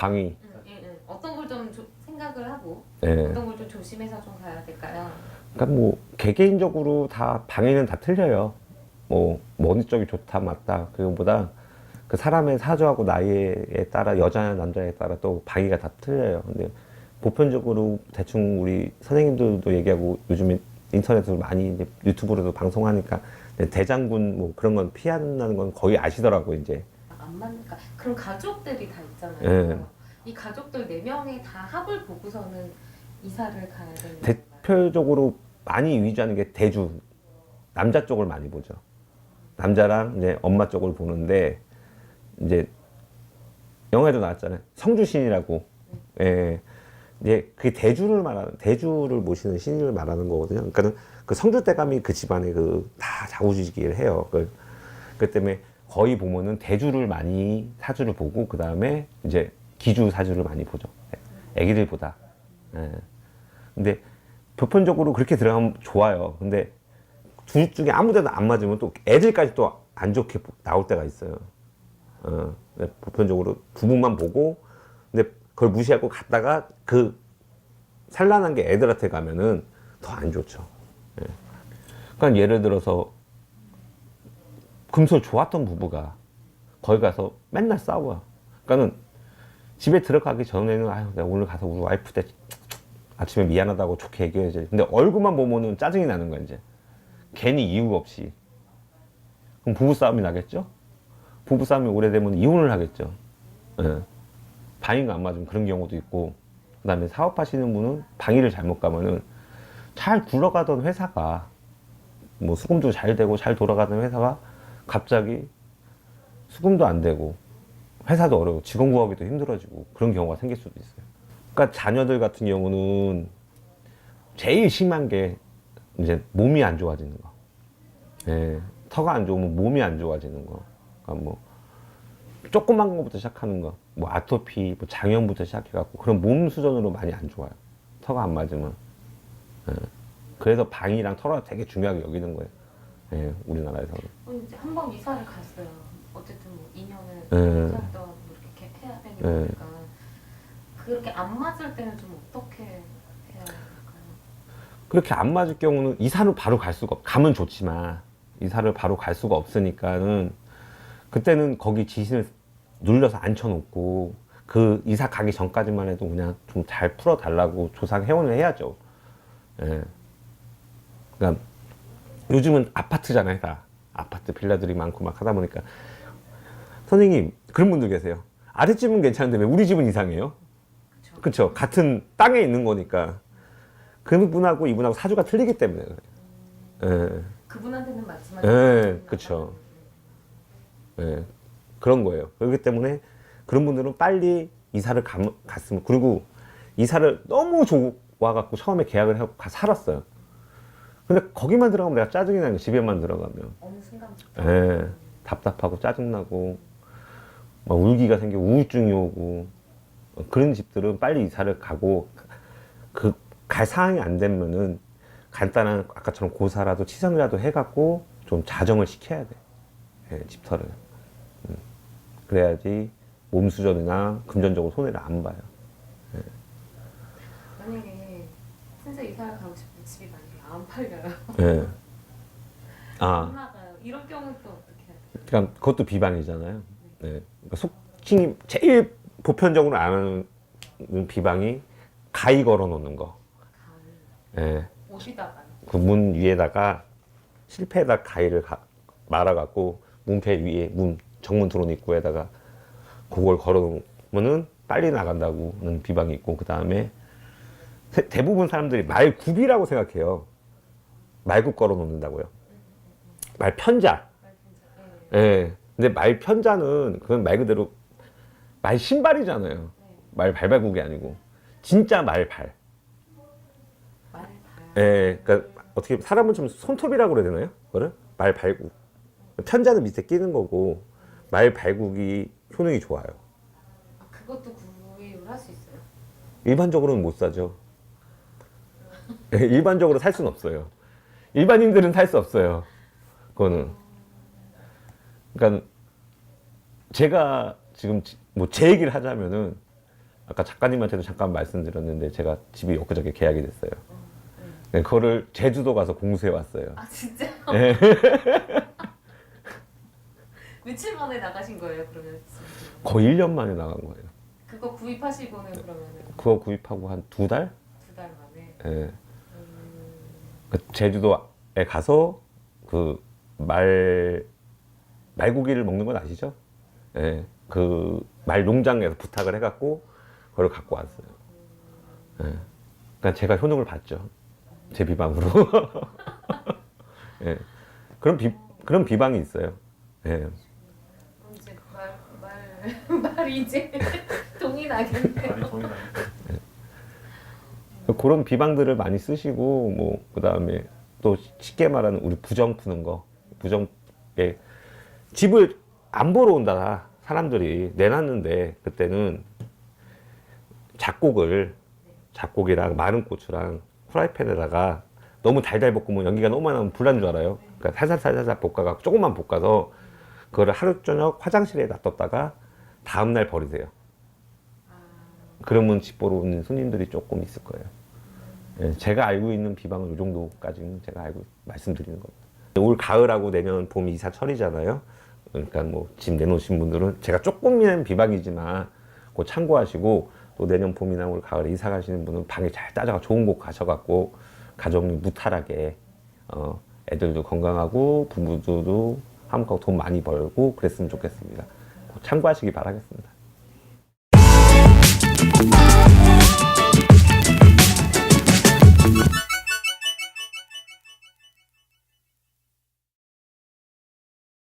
방위. 음, 예, 예. 어떤 걸 좀 생각을 하고 예. 어떤 걸 좀 조심해서 좀 가야 될까요? 그러니까 뭐 개개인적으로 다 방위는 다 틀려요. 뭐, 뭐 어느 쪽이 좋다 맞다 그거보다 그 사람의 사주하고 나이에 따라 여자냐 남자에 따라 또 방위가 다 틀려요. 근데 보편적으로 대충 우리 선생님들도 얘기하고 요즘에 인터넷으로 많이 이제 유튜브로도 방송하니까 이제 대장군 뭐 그런 건 피한다는 건 거의 아시더라고 이제. 안 맞니까 그럼 가족들이 다 있잖아요. 예. 이 가족들 네 명이 다 합을 보고서는 이사를 가야 되는? 대표적으로 많이 위주하는 게 대주 남자 쪽을 많이 보죠. 남자랑 이제 엄마 쪽을 보는데 이제 영화에도 나왔잖아요. 성주 신이라고. 예. 이제 그게 대주를 말하는 대주를 모시는 신을 말하는 거거든요. 그러니까는 그 성주 대감이 그 집안에 그 다 자우지기를 해요. 그, 그 때문에 거의 보면은 대주를 많이 사주를 보고 그 다음에 이제 기주 사주를 많이 보죠. 애기들보다. 예. 근데 보편적으로 그렇게 들어가면 좋아요. 근데 둘 중에 아무 데나 안 맞으면 또 애들까지 또 안 좋게 나올 때가 있어요. 어, 근데 보편적으로 부부만 보고 근데 그걸 무시하고 갔다가 그 산란한 게 애들한테 가면은 더 안 좋죠. 예. 그러니까 예를 들어서 금술 좋았던 부부가 거기 가서 맨날 싸워요. 그러니까는 집에 들어가기 전에는 아유 내가 오늘 가서 우리 와이프 때 아침에 미안하다고 좋게 얘기해야지. 근데 얼굴만 보면은 짜증이 나는 거야 이제. 괜히 이유 없이. 그럼 부부 싸움이 나겠죠? 부부 싸움이 오래되면 이혼을 하겠죠. 예. 방위가 안 맞으면 그런 경우도 있고. 그 다음에 사업하시는 분은 방위를 잘못 가면은 잘 굴러가던 회사가 뭐 수금도 잘 되고 잘 돌아가던 회사가 갑자기 수금도 안 되고 회사도 어려워 직원 구하기도 힘들어지고 그런 경우가 생길 수도 있어요. 그러니까 자녀들 같은 경우는 제일 심한 게 이제 몸이 안 좋아지는 거. 예, 터가 안 좋으면 몸이 안 좋아지는 거. 그러니까 뭐 조그만 것부터 시작하는 거, 뭐 아토피, 뭐 장염부터 시작해갖고 그런 몸 수준으로 많이 안 좋아요. 터가 안 맞으면. 예. 그래서 방이랑 터가 되게 중요하게 여기는 거예요. 예, 우리나라에서는. 어, 이제 한번 이사를 갔어요. 어쨌든 뭐 2년을 예. 거니까 그렇게 안 맞을 때는 좀 어떻게 해야 될까요? 그렇게 안 맞을 경우는 이사를 바로 갈 수가 없, 가면 좋지만 이사를 바로 갈 수가 없으니까는 그때는 거기 지신을 눌려서 앉혀놓고 그 이사 가기 전까지만 해도 그냥 좀 잘 풀어달라고 조상 회원을 해야죠. 예. 그러니까 요즘은 아파트잖아요, 다. 아파트 빌라들이 많고 막 하다 보니까 선생님 그런 분들 계세요. 아랫집은 괜찮은데 왜 우리 집은 이상해요? 그렇죠. 같은 땅에 있는 거니까 그분하고 이분하고 사주가 틀리기 때문에 그래요. 예, 그분한테는 맞지만 예, 그쵸. 예, 그런 거예요. 그렇기 때문에 그런 분들은 빨리 이사를 감- 갔으면 그리고 이사를 너무 좋아갖고 처음에 계약을 하고 가 살았어요. 근데 거기만 들어가면 내가 짜증이 나는 거 집에만 들어가면 어느 순간 예, 답답하고 짜증나고 막 울기가 생기고 우울증이 오고 어, 그런 집들은 빨리 이사를 가고 그 갈 상황이 안 되면은 간단한 아까처럼 고사라도 치성이라도 해갖고 좀 자정을 시켜야 돼 예, 집터를 음. 그래야지 몸 수전이나 금전적으로 손해를 안 봐요. 만약에 진짜 이사를 가고 싶은 집이 만약에 안 팔려요. 예. 아 안 나가요. 이런 경우는 또 어떻게 해야 돼요? 그러니까 그것도 비방이잖아요. 네. 그러니까 속칭이 제일 보편적으로 아는 비방이 가위 걸어 놓는 거. 예. 어디다가요? 그문 위에다가 실패에다 가위를 가- 말아갖고 문패 위에 문 정문 들어온 입구에다가 그걸 걸어 놓으면은 빨리 나간다고는 비방이 있고 그 다음에 대부분 사람들이 말 굽이라고 생각해요. 말굽 걸어 놓는다고요. 말 편자. 말편자. 예. 예. 근데 말 편자는 그건 말 그대로 말 신발이잖아요. 네. 말 발발국이 아니고 진짜 말발. 말발. 예. 그러니까 어떻게 사람은 좀 손톱이라고 그래야 되나요? 그거를 말 발국. 편자는 밑에 끼는 거고 말 발국이 효능이 좋아요. 아, 그것도 구입을 할 수 있어요? 일반적으로는 못 사죠. 예, 일반적으로 살 수는 없어요. 일반인들은 살 수 없어요. 그거는. 그러니까 제가 지금 뭐 제 얘기를 하자면은 아까 작가님한테도 잠깐 말씀드렸는데 제가 집이 엊그저께 계약이 됐어요. 네, 그거를 제주도 가서 공수해 왔어요. 아 진짜? 네. 며칠 만에 나가신 거예요 그러면? 거의 1년 만에 나간 거예요. 그거 구입하시고는 그러면은 그거 구입하고 한 두 달? 두 달 만에. 예. 음, 그 제주도에 가서 그 말 말고기를 먹는 건 아시죠? 예. 그말 농장에서 부탁을 해갖고 그걸 갖고 왔어요. 예. 그러니까 제가 효능을 봤죠. 제 비방으로. 예. 그런 비 그런 비방이 있어요. 예. 이제 말, 말, 말이 이제 동이 나겠네요. 나니까. 그런 비방들을 많이 쓰시고 뭐 그다음에 또 쉽게 말하는 우리 부정 푸는 거 부정에 집을 안 보러 온다 사람들이 내놨는데 그때는 잡곡을 잡곡이랑 마른 고추랑 프라이팬에다가 너무 달달 볶으면 연기가 너무 많이 나면 불난 줄 알아요. 그러니까 살살살살 볶아가 조금만 볶아서 그거를 하루 저녁 화장실에 놔뒀다가 다음 날 버리세요. 그러면 집 보러 오는 손님들이 조금 있을 거예요. 예, 제가 알고 있는 비방은 이 정도까지는 제가 알고 말씀드리는 겁니다. 올 가을하고 내년 봄 이사 철이잖아요. 그러니까 뭐 집 내놓으신 분들은 제가 조금이면 비박이지만 그 참고하시고 또 내년 봄이나 올 가을에 이사 가시는 분은 방에 잘 따져가 좋은 곳 가셔갖고 가정이 무탈하게 어 애들도 건강하고 부부들도 한국하고 돈 많이 벌고 그랬으면 좋겠습니다. 참고하시기 바라겠습니다.